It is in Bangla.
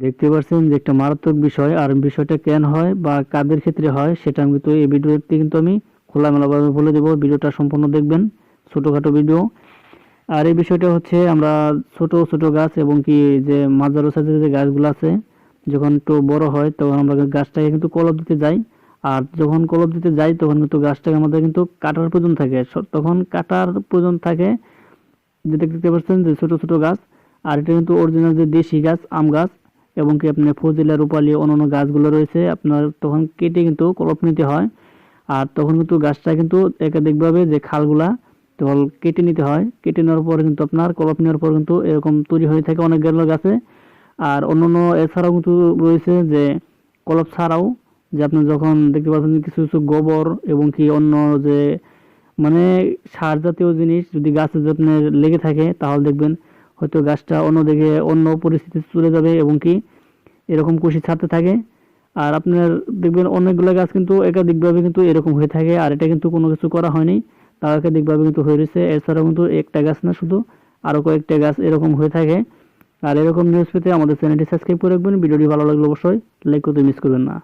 দেখতে পাচ্ছেন যে একটা মারাত্মক বিষয়, আর বিষয়টা কেন হয় বা কাদের ক্ষেত্রে হয় সেটা আমি কিন্তু এই ভিডিওতে কিন্তু আমি খোলামেলাভাবে বলে দেবো। ভিডিওটা সম্পূর্ণ দেখবেন, ছোটোখাটো ভিডিও। আর এই বিষয়টা হচ্ছে আমরা ছোট ছোট গাছ এবং কি যে মাঝারো সাইজের যে গাছগুলো আছে, যখন একটু বড় হয় তখন আমরা গাছটাকে কিন্তু কলপ দিতে যাই। আর যখন কলপ দিতে যাই তখন কিন্তু গাছটাকে আমাদের কিন্তু কাটার প্রয়োজন থাকে। তখন কাটার প্রয়োজন থাকে যেটা দেখতে পাচ্ছেন যে ছোট ছোট গাছ। আর এটা কিন্তু অরিজিনাল যে দেশি গাছ, আম গাছ এবং কি আপনার ফজিলা, রূপালী, অন্যান্য গাছগুলো রয়েছে, আপনার তখন কেটে কিন্তু কলপ নিতে হয়। আর তখন কিন্তু গাছটা কিন্তু একাধিকভাবে যে খালগুলা, তখন কেটে নিতে হয়। কেটে নেওয়ার পরে কিন্তু আপনার কলপ নেওয়ার পর কিন্তু এরকম তৈরি হয়ে থাকে অনেক গেল গাছে। আর অন্যান্য এছাড়াও কিন্তু রয়েছে যে কলপ ছাড়াও যে আপনি যখন দেখতে পাচ্ছেন কিছু কিছু গোবর এবং কি অন্য যে মানে সার জাতীয় জিনিস যদি গাছে আপনার লেগে থাকে, তাহলে দেখবেন হয়তো গাছটা অন্যদিকে অন্য পরিস্থিতিতে চলে যাবে এবং কি এরকম কুশি ছাড়তে থাকে। আর আপনার দেখবেন অনেকগুলো গাছ কিন্তু একাধিকভাবে কিন্তু এরকম হয়ে থাকে আর এটা কিন্তু কোনো কিছু করা হয়নি। তাও একাধিকভাবে কিন্তু হয়ে রয়েছে। এছাড়াও কিন্তু একটা গাছ না শুধু আরও কয়েকটা গাছ এরকম হয়ে থাকে। আর এরকম নিউজ পেতে আমাদের চ্যানেলটি সাবস্ক্রাইব করে রাখবেন। ভিডিওটি ভালো লাগলে অবশ্যই লাইক করতে মিস করবেন না।